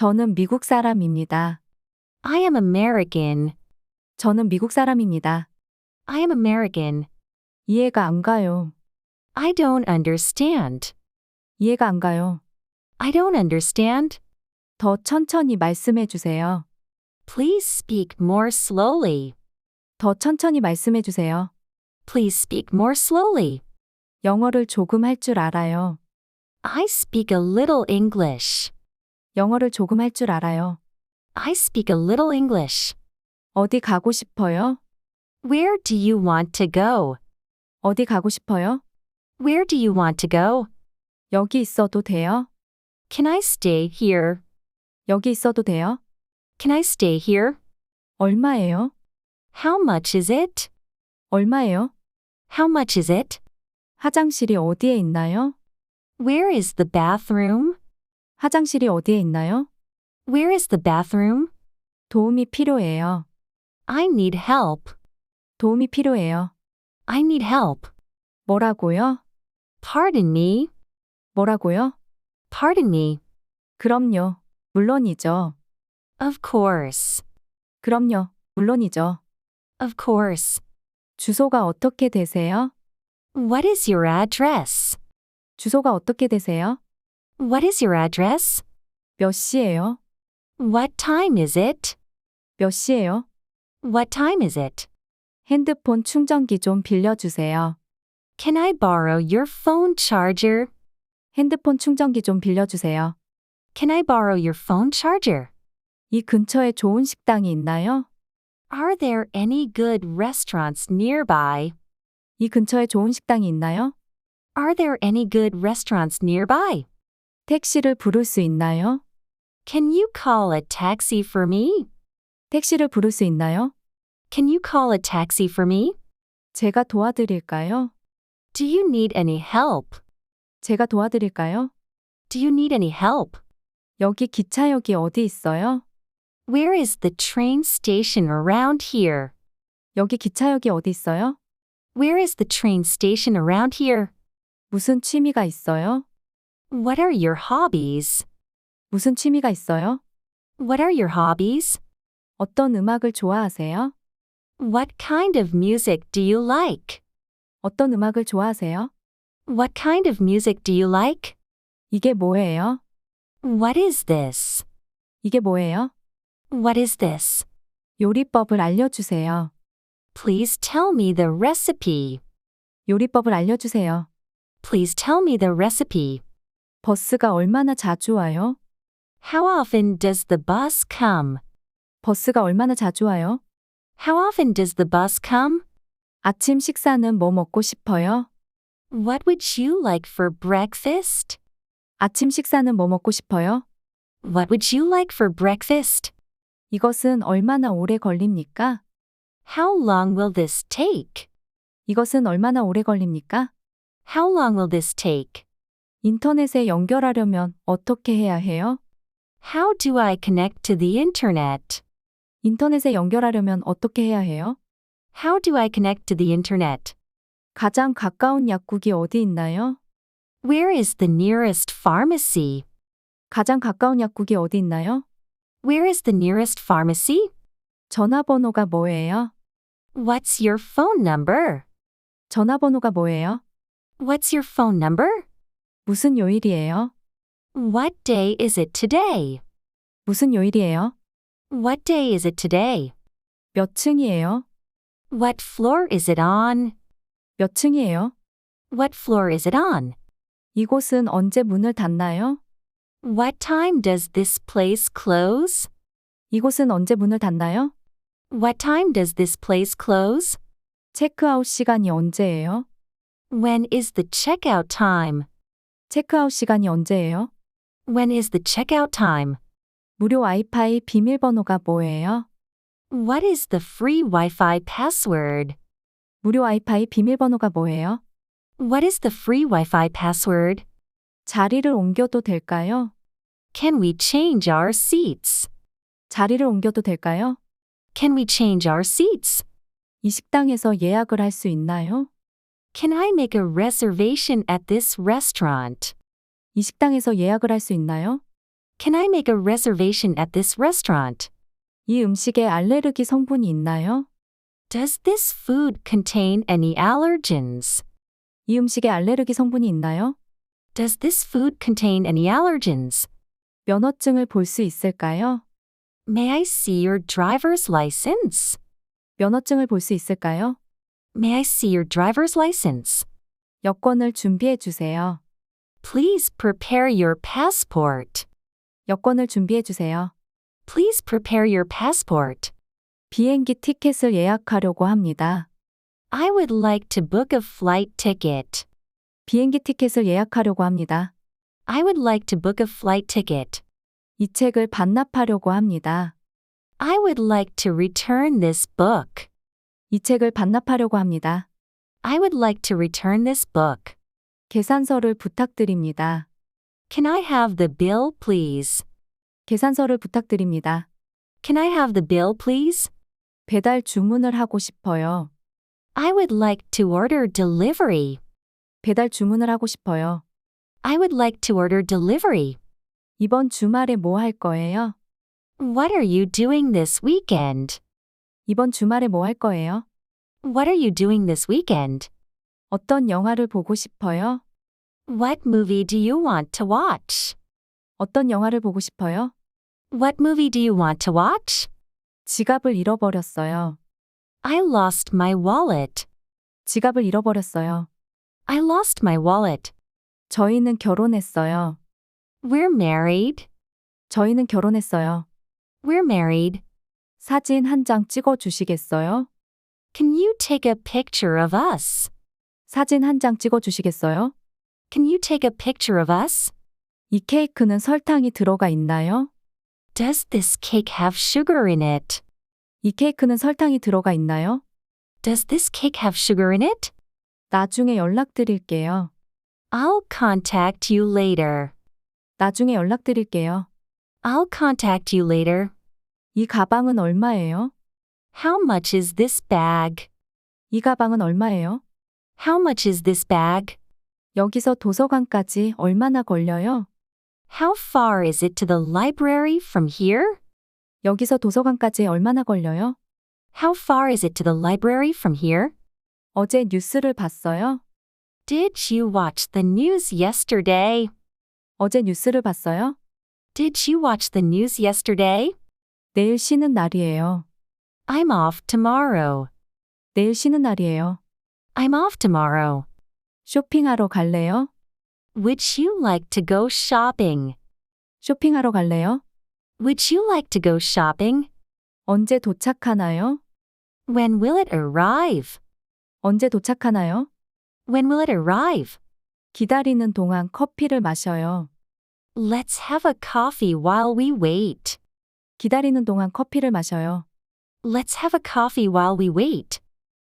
저는 미국 사람입니다. I am American. 저는 미국 사람입니다. I am American. 이해가 안 가요. I don't understand. 이해가 안 가요. I don't understand. 더 천천히 말씀해 주세요. Please speak more slowly. 더 천천히 말씀해 주세요. Please speak more slowly. 영어를 조금 할 줄 알아요. I speak a little English. 영어를 조금 할 줄 알아요. I speak a little English. 어디 가고 싶어요? Where do you want to go? 어디 가고 싶어요? Where do you want to go? 여기 있어도 돼요? Can I stay here? 여기 있어도 돼요? Can I stay here? 얼마예요? How much is it? 얼마예요? How much is it? 화장실이 어디에 있나요? Where is the bathroom? 화장실이 어디에 있나요? Where is the bathroom? 도움이 필요해요. I need help. 도움이 필요해요. I need help. 뭐라고요? Pardon me. 뭐라고요? Pardon me. 그럼요. 물론이죠. Of course. 그럼요. 물론이죠. Of course. 주소가 어떻게 되세요? What is your address? 주소가 어떻게 되세요? What is your address? 몇 시예요? What time is it? 몇 시예요? What time is it? 핸드폰 충전기 좀 빌려주세요. Can I borrow your phone charger? 핸드폰 충전기 좀 빌려주세요. Can I borrow your phone charger? 이 근처에 좋은 식당이 있나요? Are there any good restaurants nearby? 이 근처에 좋은 식당이 있나요? Are there any good restaurants nearby? 택시를 부를 수 있나요? Can you call a taxi for me? 택시를 부를 수 있나요? Can you call a taxi for me? 제가 도와드릴까요? Do you need any help? 제가 도와드릴까요? Do you need any help? 여기 기차역이 어디 있어요? Where is the train station around here? 여기 기차역이 어디 있어요? Where is the train station around here? 무슨 취미가 있어요? What are your hobbies? 무슨 취미가 있어요? What are your hobbies? 어떤 음악을 좋아하세요? What kind of music do you like? 어떤 음악을 좋아하세요? What kind of music do you like? 이게 뭐예요? What is this? 이게 뭐예요? What is this? 요리법을 알려주세요. Please tell me the recipe. 요리법을 알려주세요. Please tell me the recipe. 버스가 얼마나 자주 와요? How often does the bus come? 버스가 얼마나 자주 와요? How often does the bus come? 아침 식사는 뭐 먹고 싶어요? What would you like for breakfast? 아침 식사는 뭐 먹고 싶어요? What would you like for breakfast? 이것은 얼마나 오래 걸립니까? How long will this take? 이것은 얼마나 오래 걸립니까? How long will this take? 인터넷에 연결하려면 어떻게 해야 해요? How do I connect to the internet? 인터넷에 연결하려면 어떻게 해야 해요? How do I connect to the internet? 가장 가까운 약국이 어디 있나요? Where is the nearest pharmacy? 가장 가까운 약국이 어디 있나요? Where is the nearest pharmacy? 전화번호가 뭐예요? What's your phone number? 전화번호가 뭐예요? What's your phone number? 무슨 요일이에요? What day is it today? 무슨 요일이에요? What day is it today? 몇 층이에요? What floor is it on? 몇 층이에요? What floor is it on? 이곳은 언제 문을 닫나요? What time does this place close? 이곳은 언제 문을 닫나요? What time does this place close? 체크아웃 시간이 언제예요? When is the checkout time? 체크아웃 시간이 언제예요? When is the checkout time? 무료 와이파이 비밀번호가 뭐예요? What is the free Wi-Fi password? 무료 와이파이 비밀번호가 뭐예요? What is the free Wi-Fi password? 자리를 옮겨도 될까요? Can we change our seats? 자리를 옮겨도 될까요? Can we change our seats? 이 식당에서 예약을 할 수 있나요? Can I make a reservation at this restaurant? 이 식당에서 예약을 할 수 있나요? Can I make a reservation at this restaurant? 이 음식에 알레르기 성분이 있나요? Does this food contain any allergens? 이 음식에 알레르기 성분이 있나요? Does this food contain any allergens? 면허증을 볼 수 있을까요? May I see your driver's license? 면허증을 볼 수 있을까요? May I see your driver's license? 여권을 준비해 주세요. Please prepare your passport. 여권을 준비해 주세요. Please prepare your passport. 비행기 티켓을 예약하려고 합니다. I would like to book a flight ticket. 비행기 티켓을 예약하려고 합니다. I would like to book a flight ticket. 이 책을 반납하려고 합니다. I would like to return this book. 이 책을 반납하려고 합니다. I would like to return this book. 계산서를 부탁드립니다. Can I have the bill, please? 계산서를 부탁드립니다. Can I have the bill, please? 배달 주문을 하고 싶어요. I would like to order delivery. 배달 주문을 하고 싶어요. I would like to order delivery. 이번 주말에 뭐 할 거예요? What are you doing this weekend? 이번 주말에 뭐 할 거예요? What are you doing this weekend? 어떤 영화를 보고 싶어요? What movie do you want to watch? 어떤 영화를 보고 싶어요? What movie do you want to watch? 지갑을 잃어버렸어요. I lost my wallet. 지갑을 잃어버렸어요. I lost my wallet. 저희는 결혼했어요. We're married. 저희는 결혼했어요. We're married. 사진 한 장 찍어 주시겠어요? Can you take a picture of us? 사진 한 장 찍어 주시겠어요? Can you take a picture of us? 이 케이크는 설탕이 들어가 있나요? Does this cake have sugar in it? 이 케이크는 설탕이 들어가 있나요? Does this cake have sugar in it? 나중에 연락드릴게요. I'll contact you later. 나중에 연락드릴게요. I'll contact you later. 이 가방은 얼마예요? How much is this bag? 이 가방은 얼마예요? How much is this bag? 여기서 도서관까지 얼마나 걸려요? How far is it to the library from here? 여기서 도서관까지 얼마나 걸려요? How far is it to the library from here? 어제 뉴스를 봤어요? Did you watch the news yesterday? 어제 뉴스를 봤어요? Did you watch the news yesterday? 내일 쉬는 날이에요. I'm off tomorrow. 내일 쉬는 날이에요. I'm off tomorrow. 쇼핑하러 갈래요? Would you like to go shopping? 쇼핑하러 갈래요? Would you like to go shopping? 언제 도착하나요? When will it arrive? 언제 도착하나요? When will it arrive? 기다리는 동안 커피를 마셔요. Let's have a coffee while we wait. 기다리는 동안 커피를 마셔요. Let's have a coffee while we wait.